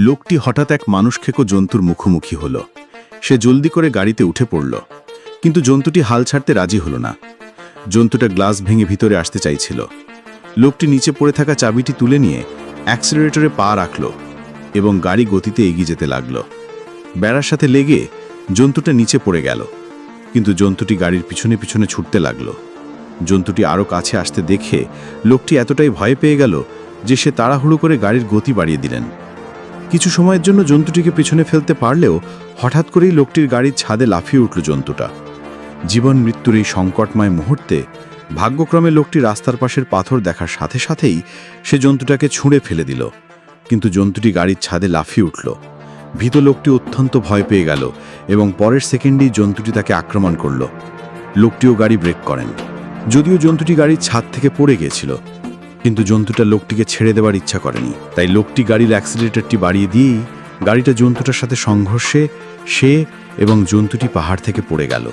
লোকটি হঠাৎ এক মানুষ খেকো জন্তুর মুখোমুখি হল। সে জলদি করে গাড়িতে উঠে পড়ল। কিন্তু জন্তুটি হাল ছাড়তে রাজি হল না। জন্তুটা গ্লাস ভেঙে ভিতরে আসতে চাইছিল। লোকটি নিচে পড়ে থাকা চাবিটি তুলে নিয়ে অ্যাক্সিলারেটরে পা রাখল এবং গাড়ি গতিতে এগিয়ে যেতে লাগল। বেড়ার সাথে লেগে জন্তুটা নিচে পড়ে গেল। কিন্তু জন্তুটি গাড়ির পিছনে পিছনে ছুটতে লাগল। জন্তুটি আরও কাছে আসতে দেখে লোকটি এতটাই ভয় পেয়ে গেল যে সে তাড়াহুড়ো করে গাড়ির গতি বাড়িয়ে দিলেন। কিছু সময়ের জন্য জন্তুটিকে পেছনে ফেলতে পারলেও হঠাৎ করেই লোকটির গাড়ির ছাদে লাফিয়ে উঠল জন্তুটা। জীবন মৃত্যুর এই সংকটময় মুহূর্তে ভাগ্যক্রমে লোকটি রাস্তার পাশের পাথর দেখার সাথে সাথেই সে জন্তুটাকে ছুঁড়ে ফেলে দিল। কিন্তু জন্তুটি গাড়ির ছাদে লাফিয়ে উঠল। ভীত লোকটি অত্যন্ত ভয় পেয়ে গেল এবং পরের সেকেন্ডেই জন্তুটি তাকে আক্রমণ করল। লোকটিও গাড়ি ব্রেক করেন। যদিও জন্তুটি গাড়ির ছাদ থেকে পড়ে গিয়েছিল কিন্তু জন্তুটা লোকটিকে ছেড়ে দেওয়ার ইচ্ছা করেনি। তাই লোকটি গাড়ির অ্যাক্সিলেটারটি বাড়িয়ে দিয়েই গাড়িটা জন্তুটার সাথে সংঘর্ষে সে এবং জন্তুটি পাহাড় থেকে পড়ে গেল।